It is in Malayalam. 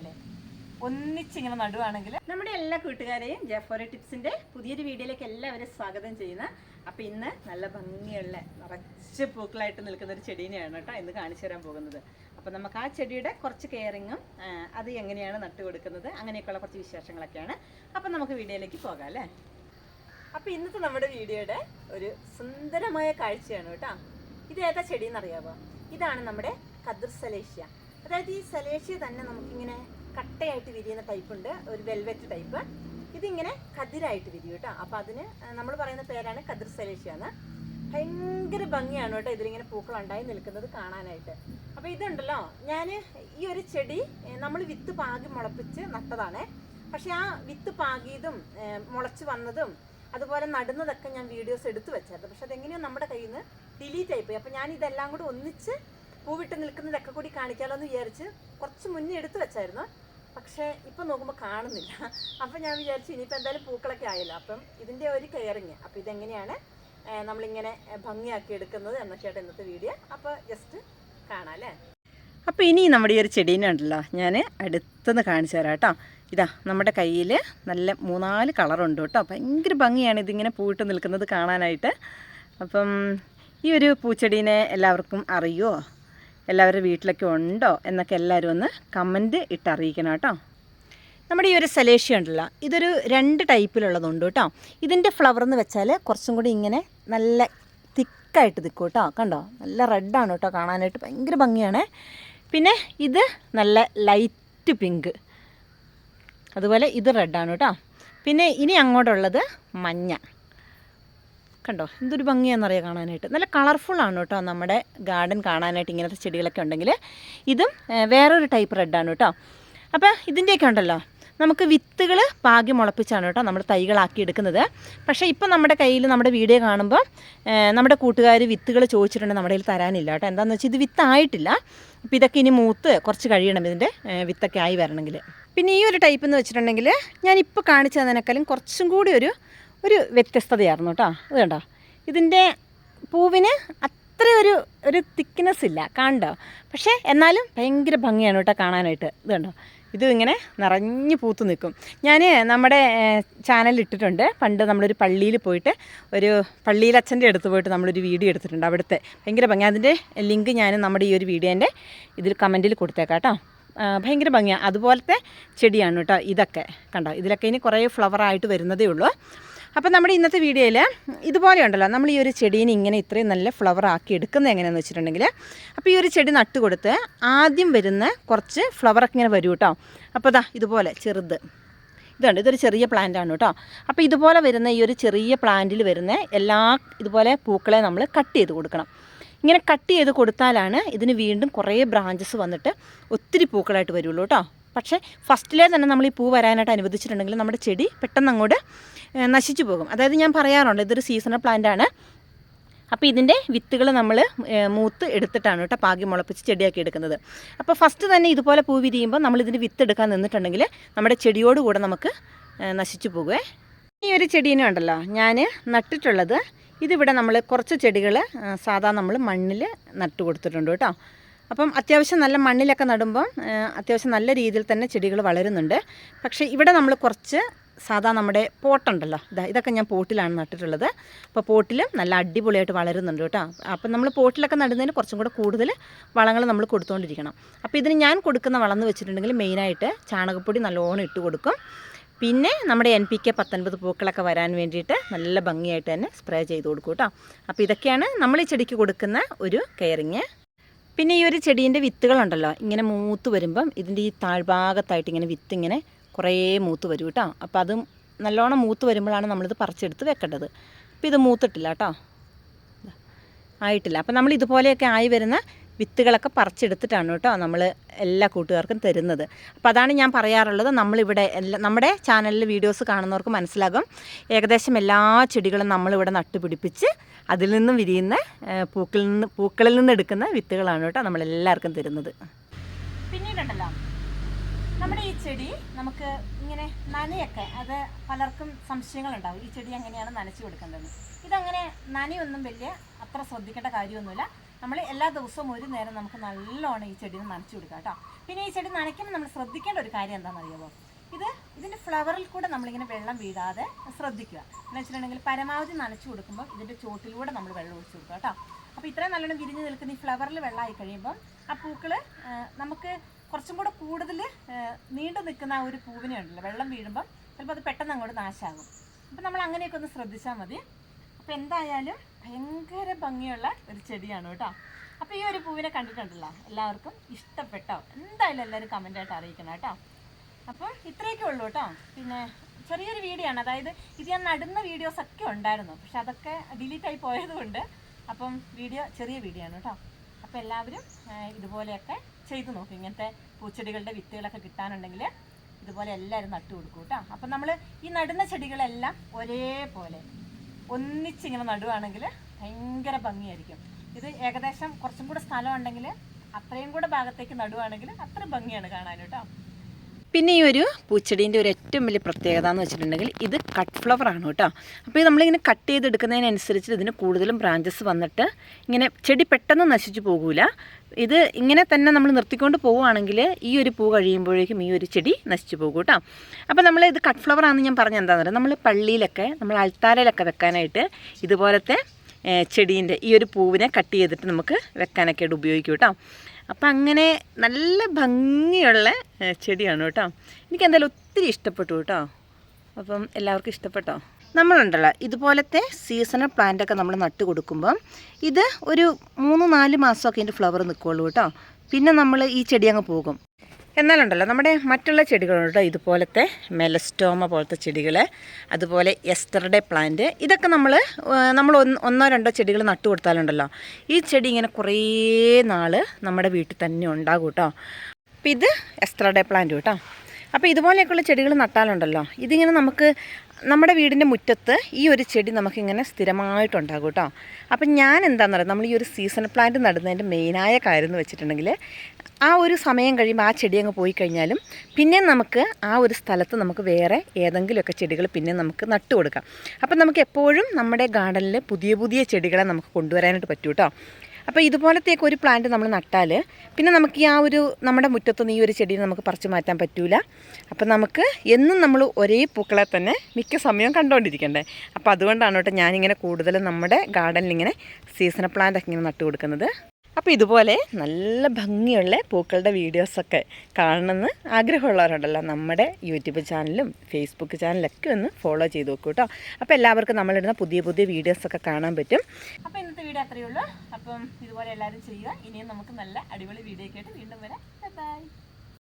പോലെ. ഒന്നിച്ചിങ്ങനെ നടുവാണെങ്കിൽ നമ്മുടെ എല്ലാ കൂട്ടുകാരെയും ജെഫോറി ടിപ്സിന്റെ പുതിയൊരു വീഡിയോയിലേക്ക് എല്ലാവരും സ്വാഗതം ചെയ്യുന്ന. അപ്പൊ ഇന്ന് നല്ല ഭംഗിയുള്ള നിറച്ച് പൂക്കളായിട്ട് നിൽക്കുന്ന ഒരു ചെടീനെയാണ് കേട്ടോ ഇന്ന് കാണിച്ചു തരാൻ പോകുന്നത്. അപ്പൊ നമുക്ക് ആ ചെടിയുടെ കുറച്ച് കെയറിങ്ങും അത് എങ്ങനെയാണ് നട്ടു കൊടുക്കുന്നത് അങ്ങനെയൊക്കെയുള്ള കുറച്ച് വിശേഷങ്ങളൊക്കെയാണ്. അപ്പൊ നമുക്ക് വീഡിയോയിലേക്ക് പോകാം അല്ലേ? അപ്പൊ ഇന്നത്തെ നമ്മുടെ വീഡിയോയുടെ ഒരു സുന്ദരമായ കാഴ്ചയാണ് കേട്ടോ. ഇത് ഏതാ ചെടി എന്നറിയാമോ ഇതാണ് നമ്മുടെ കതിർ സലേഷ്യ. അതായത് ഈ സലേഷ്യ തന്നെ നമുക്കിങ്ങനെ കട്ടയായിട്ട് വിരിയുന്ന ടൈപ്പ് ഉണ്ട്. ഒരു വെൽവെറ്റ് ടൈപ്പ് ഇതിങ്ങനെ കതിരായിട്ട് വിരിയും കേട്ടോ. അപ്പം അതിന് നമ്മൾ പറയുന്ന പേരാണ് കതിർ സലേഷ്യ ഭയങ്കര ഭംഗിയാണ് കേട്ടോ ഇതിലിങ്ങനെ പൂക്കൾ ഉണ്ടായി നിൽക്കുന്നത് കാണാനായിട്ട്. അപ്പോൾ ഇതുണ്ടല്ലോ ഞാൻ ഈ ഒരു ചെടി നമ്മൾ വിത്ത് പാകി മുളപ്പിച്ച് നട്ടതാണ്. പക്ഷേ ആ വിത്ത് പാകിയതും മുളച്ച് വന്നതും അതുപോലെ നടുന്നതൊക്കെ ഞാൻ വീഡിയോസ് എടുത്തു വെച്ചായിരുന്നു. പക്ഷെ അതെങ്ങനെയോ നമ്മുടെ കയ്യിൽ നിന്ന് ഡിലീറ്റ് ആയിപ്പോയി. അപ്പോൾ ഞാൻ ഇതെല്ലാം കൂടി ഒന്നിച്ച് പൂവിട്ട് നിൽക്കുന്നതൊക്കെ കൂടി കാണിക്കാമല്ലോ എന്ന് വിചാരിച്ച് കുറച്ച് മുന്നേ എടുത്തു വെച്ചായിരുന്നു. പക്ഷേ ഇപ്പം നോക്കുമ്പോൾ കാണുന്നില്ല. അപ്പം ഞാൻ വിചാരിച്ചു ഇനിയിപ്പോൾ എന്തായാലും പൂക്കളൊക്കെ ആയല്ലോ. അപ്പം ഇതിന്റെ ഒരു കെയറിങ്. അപ്പം ഇതെങ്ങനെയാണ് നമ്മളിങ്ങനെ ഭംഗിയാക്കി എടുക്കുന്നത് എന്നൊക്കെയാണ് ഇന്നത്തെ വീഡിയോ. അപ്പോൾ ജസ്റ്റ് കാണാം അല്ലേ? അപ്പോൾ ഇനി നമ്മുടെ ഈ ഒരു ചെടീനെ ഉണ്ടല്ലോ ഞാൻ അടുത്തുനിന്ന് കാണിച്ചു തരാം കേട്ടോ. ഇതാ നമ്മുടെ കയ്യിൽ നല്ല മൂന്നാൽ കളറുണ്ട് കേട്ടോ. ഭയങ്കര ഭംഗിയാണ് ഇതിങ്ങനെ പൂവിട്ട് നിൽക്കുന്നത് കാണാനായിട്ട്. അപ്പം ഈ ഒരു പൂച്ചെടീനെ എല്ലാവർക്കും അറിയുമോ എല്ലാവരുടെ വീട്ടിലൊക്കെ ഉണ്ടോ എന്നൊക്കെ എല്ലാവരും ഒന്ന് കമന്റ് ഇട്ടറിയിക്കണം കേട്ടോ. നമ്മുടെ ഈ ഒരു സലേഷ്യ ഉണ്ടല്ലോ ഇതൊരു രണ്ട് ടൈപ്പിലുള്ളതുണ്ട് കേട്ടോ. ഇതിന്റെ ഫ്ലവർ എന്ന് വെച്ചാൽ കുറച്ചും കൂടി ഇങ്ങനെ നല്ല തിക്കായിട്ട് നിൽക്കും കേട്ടോ. കണ്ടോ? നല്ല റെഡാണ് കേട്ടോ കാണാനായിട്ട് ഭയങ്കര ഭംഗിയാണ്. പിന്നെ ഇത് നല്ല ലൈറ്റ് പിങ്ക് അതുപോലെ ഇത് റെഡാണ് കേട്ടോ. പിന്നെ ഇനി അങ്ങോട്ടുള്ളത് മഞ്ഞ. കണ്ടോ? എന്തൊരു ഭംഗിയാണെന്നറിയാം കാണാനായിട്ട്. നല്ല കളർഫുള്ളാണ് കേട്ടോ നമ്മുടെ ഗാർഡൻ കാണാനായിട്ട് ഇങ്ങനത്തെ ചെടികളൊക്കെ ഉണ്ടെങ്കിൽ ഇതും വേറൊരു ടൈപ്പ് റെഡാണ് കേട്ടോ. അപ്പോൾ ഇതിന്റെയൊക്കെ ഉണ്ടല്ലോ. നമുക്ക് വിത്തുകൾ പാകി മുളപ്പിച്ചാണ് കേട്ടോ നമ്മൾ തൈകളാക്കി എടുക്കുന്നത്. പക്ഷേ ഇപ്പം നമ്മുടെ കയ്യിൽ നമ്മുടെ വീഡിയോ കാണുമ്പോൾ നമ്മുടെ കൂട്ടുകാർ വിത്തുകൾ ചോദിച്ചിട്ടുണ്ട് നമ്മുടെ കയ്യിൽ തരാനില്ല കേട്ടോ. എന്താണെന്ന് വെച്ചാൽ ഇത് വിത്തായിട്ടില്ല. അപ്പോൾ ഇതൊക്കെ ഇനി മൂത്ത് കുറച്ച് കഴിയണം ഇതിന്റെ വിത്തൊക്കെ ആയി വരണമെങ്കിൽ പിന്നെ ഈ ഒരു ടൈപ്പ് എന്ന് വെച്ചിട്ടുണ്ടെങ്കിൽ ഞാനിപ്പോൾ കാണിച്ചു തന്നതിനേക്കാളും കുറച്ചും കൂടി ഒരു ഒരു വ്യത്യസ്തതയായിരുന്നു കേട്ടോ അത് കണ്ടോ? ഇതിന്റെ പൂവിന് അത്ര ഒരു ഒരു തിക്നെസ് ഇല്ല. കണ്ടോ? പക്ഷേ എന്നാലും ഭയങ്കര ഭംഗിയാണ് കേട്ടോ കാണാനായിട്ട്. ഇത് കണ്ടോ? ഇത് ഇങ്ങനെ നിറഞ്ഞു പൂത്തു നിൽക്കും. ഞാൻ നമ്മുടെ ചാനൽ ഇട്ടിട്ടുണ്ട്. പണ്ട് നമ്മളൊരു പള്ളിയിൽ പോയിട്ട് ഒരു പള്ളിയിൽ അച്ഛന്റെ അടുത്ത് പോയിട്ട് നമ്മളൊരു വീഡിയോ എടുത്തിട്ടുണ്ട് അവിടുത്തെ. ഭയങ്കര ഭംഗി. അതിന്റെ ലിങ്ക് ഞാൻ നമ്മുടെ ഈ ഒരു വീഡിയോന്റെ ഇതിൽ കമന്റിൽ കൊടുത്തേക്കാം കേട്ടോ ഭയങ്കര ഭംഗിയാണ് അതുപോലത്തെ ചെടിയാണ് കേട്ടോ ഇതൊക്കെ. കണ്ടോ? ഇതിലൊക്കെ ഇനി കുറേ ഫ്ലവറായിട്ട് വരുന്നതേ ഉള്ളൂ. അപ്പോൾ നമ്മുടെ ഇന്നത്തെ വീഡിയോയിൽ ഇതുപോലെ ഉണ്ടല്ലോ നമ്മൾ ഈ ഒരു ചെടീനെ ഇങ്ങനെ ഇത്രയും നല്ല ഫ്ലവർ ആക്കി എടുക്കുന്നത് എങ്ങനെയാണെന്ന് വെച്ചിട്ടുണ്ടെങ്കിൽ അപ്പോൾ ഈ ഒരു ചെടി നട്ട് കൊടുത്ത് ആദ്യം വരുന്ന കുറച്ച് ഫ്ലവറൊക്കെ ഇങ്ങനെ വരും കേട്ടോ അപ്പോൾ ഇതാ ഇതുപോലെ ചെറുത്. ഇതുണ്ട്. ഇതൊരു ചെറിയ പ്ലാന്റ് ആണ് കേട്ടോ അപ്പോൾ ഇതുപോലെ വരുന്ന ഈ ഒരു ചെറിയ പ്ലാന്റിൽ വരുന്ന എല്ലാ ഇതുപോലെ പൂക്കളെ നമ്മൾ കട്ട് ചെയ്ത് കൊടുക്കണം. ഇങ്ങനെ കട്ട് ചെയ്ത് കൊടുത്താലാണ് ഇതിന് വീണ്ടും കുറേ ബ്രാഞ്ചസ് വന്നിട്ട് ഒത്തിരി പൂക്കളായിട്ട് വരുള്ളൂ കേട്ടോ പക്ഷേ ഫസ്റ്റിലേ തന്നെ നമ്മൾ ഈ പൂ വരാനായിട്ട് അനുവദിച്ചിട്ടുണ്ടെങ്കിൽ നമ്മുടെ ചെടി പെട്ടെന്ന് അങ്ങോട്ട് നശിച്ചു പോകും. അതായത് ഞാൻ പറയാറുണ്ട് ഇതൊരു സീസണൽ പ്ലാന്റ് ആണ്. അപ്പോൾ ഇതിന്റെ വിത്തുകൾ നമ്മൾ മൂത്ത് എടുത്തിട്ടാണ് കേട്ടോ പാകി മുളപ്പിച്ച് ചെടിയാക്കി എടുക്കുന്നത്. അപ്പോൾ ഫസ്റ്റ് തന്നെ ഇതുപോലെ പൂ വിരിയുമ്പോൾ നമ്മൾ ഇതിന്റെ വിത്ത് എടുക്കാൻ നിന്നിട്ടുണ്ടെങ്കിൽ നമ്മുടെ ചെടിയോട് കൂടെ നമുക്ക് നശിച്ചു പോകുമേ ഈ ഒരു ചെടീനെ ഉണ്ടല്ലോ ഞാൻ നട്ടിട്ടുള്ളത്. ഇതിവിടെ നമ്മൾ കുറച്ച് ചെടികൾ സാധാ നമ്മൾ മണ്ണിൽ നട്ടു കൊടുത്തിട്ടുണ്ട് കേട്ടോ. അപ്പം അത്യാവശ്യം നല്ല മണ്ണിലൊക്കെ നടുമ്പം അത്യാവശ്യം നല്ല രീതിയിൽ തന്നെ ചെടികൾ വളരുന്നുണ്ട്. പക്ഷേ ഇവിടെ നമ്മൾ കുറച്ച് സാധാ നമ്മുടെ പോട്ടുണ്ടല്ലോ. ഇതാ ഇതൊക്കെ ഞാൻ പോട്ടിലാണ് നട്ടിട്ടുള്ളത്. അപ്പോൾ പോട്ടിലും നല്ല അടിപൊളിയായിട്ട് വളരുന്നുണ്ട് കേട്ടോ. അപ്പം നമ്മൾ പോട്ടിലൊക്കെ നടുന്നതിന് കുറച്ചും കൂടെ കൂടുതൽ വളങ്ങൾ നമ്മൾ കൊടുത്തുകൊണ്ടിരിക്കണം അപ്പോൾ ഇതിന് ഞാൻ കൊടുക്കുന്ന വളം എന്ന് വെച്ചിട്ടുണ്ടെങ്കിൽ മെയിനായിട്ട് ചാണകപ്പൊടി നല്ലോണം ഇട്ട് കൊടുക്കും. പിന്നെ നമ്മുടെ എൻ പി കെ പത്തൊൻപത് പൂക്കളൊക്കെ വരാൻ വേണ്ടിയിട്ട് നല്ല ഭംഗിയായിട്ട് തന്നെ സ്പ്രേ ചെയ്ത് കൊടുക്കും കേട്ടോ. അപ്പോൾ ഇതൊക്കെയാണ് നമ്മൾ ഈ ചെടിക്ക് കൊടുക്കുന്ന ഒരു കെയറിങ്. പിന്നെ ഈ ഒരു ചെടീന്റെ വിത്തുകളുണ്ടല്ലോ ഇങ്ങനെ മൂത്ത് വരുമ്പം ഇതിന്റെ ഈ താഴ്ഭാഗത്തായിട്ട് ഇങ്ങനെ വിത്ത് ഇങ്ങനെ കുറേ മൂത്ത് വരും കേട്ടോ. അപ്പോൾ അതും നല്ലോണം മൂത്ത് വരുമ്പോഴാണ് നമ്മളിത് പറിച്ചെടുത്ത് വെക്കേണ്ടത്. അപ്പോൾ ഇത് മൂത്തിട്ടില്ല കേട്ടോ. ആയിട്ടില്ല. അപ്പോൾ നമ്മൾ ഇതുപോലെയൊക്കെ ആയി വരുന്ന വിത്തുകളൊക്കെ പറിച്ചെടുത്തിട്ടാണ് കേട്ടോ നമ്മൾ എല്ലാ കൂട്ടുകാർക്കും തരുന്നത്. അപ്പോൾ അതാണ് ഞാൻ പറയാറുള്ളത്. നമ്മളിവിടെ എല്ലാ നമ്മുടെ ചാനലിൽ വീഡിയോസ് കാണുന്നവർക്ക് മനസ്സിലാകും. ഏകദേശം എല്ലാ ചെടികളും നമ്മളിവിടെ നട്ടുപിടിപ്പിച്ച് അതിൽ നിന്നും വിരിയുന്ന പൂക്കളിൽ നിന്ന് പൂക്കളിൽ നിന്ന് എടുക്കുന്ന വിത്തുകളാണ് കേട്ടോ നമ്മളെല്ലാവർക്കും തരുന്നത്. പിന്നീടുണ്ടല്ലോ. നമ്മുടെ ഈ ചെടി നമുക്ക് ഇങ്ങനെ നനയൊക്കെ അത് പലർക്കും സംശയങ്ങളുണ്ടാവും. ഈ ചെടി എങ്ങനെയാണ് നനച്ചു കൊടുക്കേണ്ടത് ഇതങ്ങനെ നനയൊന്നും വലിയ അത്ര ശ്രദ്ധിക്കേണ്ട കാര്യമൊന്നുമില്ല. നമ്മൾ എല്ലാ ദിവസവും ഒരു നേരം നമുക്ക് നല്ലോണം ഈ ചെടിയിൽ നനച്ചു കൊടുക്കാം കേട്ടോ. പിന്നെ ഈ ചെടി നനയ്ക്കുമ്പോൾ നമ്മൾ ശ്രദ്ധിക്കേണ്ട ഒരു കാര്യം എന്താണെന്ന് അറിയാമോ ഇത് ഇതിന്റെ ഫ്ലവറിൽ കൂടെ നമ്മളിങ്ങനെ വെള്ളം വീഴാതെ ശ്രദ്ധിക്കുക. എന്ന് വെച്ചിട്ടുണ്ടെങ്കിൽ പരമാവധി നനച്ചു കൊടുക്കുമ്പോൾ ഇതിന്റെ ചോട്ടിലൂടെ നമ്മൾ വെള്ളം ഒഴിച്ചു കൊടുക്കുക കേട്ടോ. അപ്പോൾ ഇത്രയും നല്ലോണം വിരിഞ്ഞ് നിൽക്കുന്ന ഈ ഫ്ലവറിൽ വെള്ളമായി കഴിയുമ്പം ആ പൂക്കൾ നമുക്ക് കുറച്ചും കൂടെ കൂടുതൽ നീണ്ടു നിൽക്കുന്ന ആ ഒരു പൂവിനെ ഉണ്ടല്ലോ വെള്ളം വീഴുമ്പം ചിലപ്പോൾ അത് പെട്ടെന്ന് അങ്ങോട്ട് നാശമാകും അപ്പം നമ്മൾ അങ്ങനെയൊക്കെ ഒന്ന് ശ്രദ്ധിച്ചാൽ മതി. അപ്പോൾ എന്തായാലും ഭയങ്കര ഭംഗിയുള്ള ഒരു ചെടിയാണ് കേട്ടോ. അപ്പോൾ ഈ ഒരു പൂവിനെ കണ്ടിട്ടുണ്ടല്ലോ എല്ലാവർക്കും ഇഷ്ടപ്പെട്ടോ? എന്തായാലും എല്ലാവരും കമന്റ് ആയിട്ട് അറിയിക്കണം കേട്ടോ. അപ്പോൾ ഇത്രയൊക്കെ ഉള്ളൂ കേട്ടോ. പിന്നെ ചെറിയൊരു വീഡിയോ ആണ്. അതായത് ഇത് ഞാൻ നടുന്ന വീഡിയോസ് ഒക്കെ ഉണ്ടായിരുന്നു. പക്ഷെ അതൊക്കെ ഡിലീറ്റ് ആയി പോയതുകൊണ്ട് അപ്പം വീഡിയോ ചെറിയ വീഡിയോ ആണ് കേട്ടോ. അപ്പോൾ എല്ലാവരും ഇതുപോലെയൊക്കെ ചെയ്തു നോക്കും. ഇങ്ങനത്തെ പൂച്ചെടികളുടെ വിത്തുകളൊക്കെ കിട്ടാനുണ്ടെങ്കിൽ ഇതുപോലെ എല്ലാവരും നട്ടു കൊടുക്കും കേട്ടോ. അപ്പം നമ്മൾ ഈ നടുന്ന ചെടികളെല്ലാം ഒരേപോലെ ഒന്നിച്ചിങ്ങനെ നടുവാണെങ്കിൽ ഭയങ്കര ഭംഗിയായിരിക്കും. ഇത് ഏകദേശം കുറച്ചും കൂടെ സ്ഥലം ഉണ്ടെങ്കിൽ അത്രയും കൂടെ ഭാഗത്തേക്ക് നടുവാണെങ്കിൽ അത്ര ഭംഗിയാണ് കാണാൻ കേട്ടോ. പിന്നെ ഈ ഒരു പൂച്ചെടീന്റെ ഒരു ഏറ്റവും വലിയ പ്രത്യേകത എന്ന് വെച്ചിട്ടുണ്ടെങ്കിൽ ഇത് കട്ട് ഫ്ലവർ ആണ് കേട്ടോ. അപ്പോൾ ഇത് നമ്മളിങ്ങനെ കട്ട് ചെയ്തെടുക്കുന്നതിനനുസരിച്ച് ഇതിന് കൂടുതലും ബ്രാഞ്ചസ് വന്നിട്ട് ഇങ്ങനെ ചെടി പെട്ടെന്ന് നശിച്ചു പോകില്ല ഇത് ഇങ്ങനെ തന്നെ നമ്മൾ നിർത്തിക്കൊണ്ട് പോവുകയാണെങ്കിൽ ഈ ഒരു പൂ കഴിയുമ്പോഴേക്കും ഈ ഒരു ചെടി നശിച്ചു പോകും കേട്ടോ. അപ്പോൾ നമ്മൾ ഇത് കട്ട് ഫ്ലവർ ആണെന്ന് ഞാൻ പറഞ്ഞ എന്താണെന്ന് പറയുക നമ്മൾ പള്ളിയിലൊക്കെ നമ്മൾ അൾത്താരയിലൊക്കെ വെക്കാനായിട്ട് ഇതുപോലത്തെ ചെടീന്റെ ഈ ഒരു പൂവിനെ കട്ട് ചെയ്തിട്ട് നമുക്ക് വെക്കാനൊക്കെ ആയിട്ട് ഉപയോഗിക്കും കേട്ടോ. അപ്പം അങ്ങനെ നല്ല ഭംഗിയുള്ള ചെടിയാണ് കേട്ടോ. എനിക്ക് എന്തായാലും ഒത്തിരി ഇഷ്ടപ്പെട്ടു കേട്ടോ. അപ്പം എല്ലാവർക്കും ഇഷ്ടപ്പെട്ടോ? നമ്മളുണ്ടല്ലോ ഇതുപോലത്തെ സീസണൽ പ്ലാന്റ് ഒക്കെ നമ്മൾ നട്ട് കൊടുക്കുമ്പം ഇത് ഒരു മൂന്ന് നാല് മാസമൊക്കെ ഇതിന്റെ ഫ്ലവർ നിൽക്കുള്ളൂ കേട്ടോ. പിന്നെ നമ്മൾ ഈ ചെടി അങ്ങ് പോകും. എന്നാലുണ്ടല്ലോ നമ്മുടെ മറ്റുള്ള ചെടികളുണ്ട് ഇതുപോലത്തെ മെലസ്റ്റോമ പോലത്തെ ചെടികൾ അതുപോലെ എസ്റ്റർഡേ പ്ലാന്റ് ഇതൊക്കെ നമ്മൾ നമ്മൾ ഒന്നോ രണ്ടോ ചെടികൾ നട്ടു കൊടുത്താലുണ്ടല്ലോ ഈ ചെടി ഇങ്ങനെ കുറേ നാൾ നമ്മുടെ വീട്ടിൽ തന്നെ ഉണ്ടാകും കേട്ടോ അപ്പം ഇത് എസ്റ്റർഡേ പ്ലാന്റ് കേട്ടോ അപ്പോൾ ഇതുപോലെയൊക്കെയുള്ള ചെടികൾ നട്ടാലുണ്ടല്ലോ. ഇതിങ്ങനെ നമുക്ക് നമ്മുടെ വീടിന്റെ മുറ്റത്ത് ഈ ഒരു ചെടി നമുക്കിങ്ങനെ സ്ഥിരമായിട്ടുണ്ടാകും കേട്ടോ. അപ്പം ഞാൻ എന്താണെന്ന് പറയുക നമ്മൾ ഈ ഒരു സീസൺ പ്ലാന്റ് നടുന്നതിന്റെ മെയിനായ കാര്യം എന്ന് വെച്ചിട്ടുണ്ടെങ്കിൽ ആ ഒരു സമയം കഴിയുമ്പോൾ ആ ചെടി അങ്ങ് പോയി കഴിഞ്ഞാലും പിന്നെ നമുക്ക് ആ ഒരു സ്ഥലത്ത് നമുക്ക് വേറെ ഏതെങ്കിലുമൊക്കെ ചെടികൾ പിന്നെ നമുക്ക് നട്ടു കൊടുക്കാം. അപ്പം നമുക്ക് എപ്പോഴും നമ്മുടെ ഗാർഡനിൽ പുതിയ പുതിയ ചെടികളെ നമുക്ക് കൊണ്ടുവരാനായിട്ട് പറ്റൂ കേട്ടോ. അപ്പോൾ ഇതുപോലത്തേക്ക് ഒരു പ്ലാന്റ് നമ്മൾ നട്ടാൽ പിന്നെ നമുക്ക് ആ ഒരു നമ്മുടെ മുറ്റത്തുനിന്ന് ഈ ഒരു ചെടി നമുക്ക് പറിച്ചു മാറ്റാൻ പറ്റൂല. അപ്പോൾ നമുക്ക് എന്നും നമ്മൾ ഒരേ പൂക്കളെ തന്നെ മിക്ക സമയവും കണ്ടുകൊണ്ടിരിക്കണ്ടേ അപ്പോൾ അതുകൊണ്ടാണ് കേട്ടോ ഞാനിങ്ങനെ കൂടുതലും നമ്മുടെ ഗാർഡനിൽ ഇങ്ങനെ സീസണൽ പ്ലാന്റ് ഒക്കെ ഇങ്ങനെ നട്ടു കൊടുക്കുന്നത് അപ്പോൾ ഇതുപോലെ നല്ല ഭംഗിയുള്ള പൂക്കളുടെ വീഡിയോസൊക്കെ കാണണമെന്ന് ആഗ്രഹമുള്ളവരുണ്ടല്ലോ. നമ്മുടെ യൂട്യൂബ് ചാനലും ഫേസ്ബുക്ക് ചാനലൊക്കെ ഒന്ന് ഫോളോ ചെയ്ത് നോക്കൂ കേട്ടോ അപ്പോൾ എല്ലാവർക്കും നമ്മളിടുന്ന പുതിയ പുതിയ വീഡിയോസൊക്കെ കാണാൻ പറ്റും. അപ്പോൾ ഇന്നത്തെ വീഡിയോ അത്രയേ ഉള്ളൂ. അപ്പം ഇതുപോലെ എല്ലാവരും ചെയ്യുക. ഇനിയും നമുക്ക് നല്ല അടിപൊളി വീഡിയോ ഒക്കെ ആയിട്ട് വീണ്ടും വരാം. ബൈ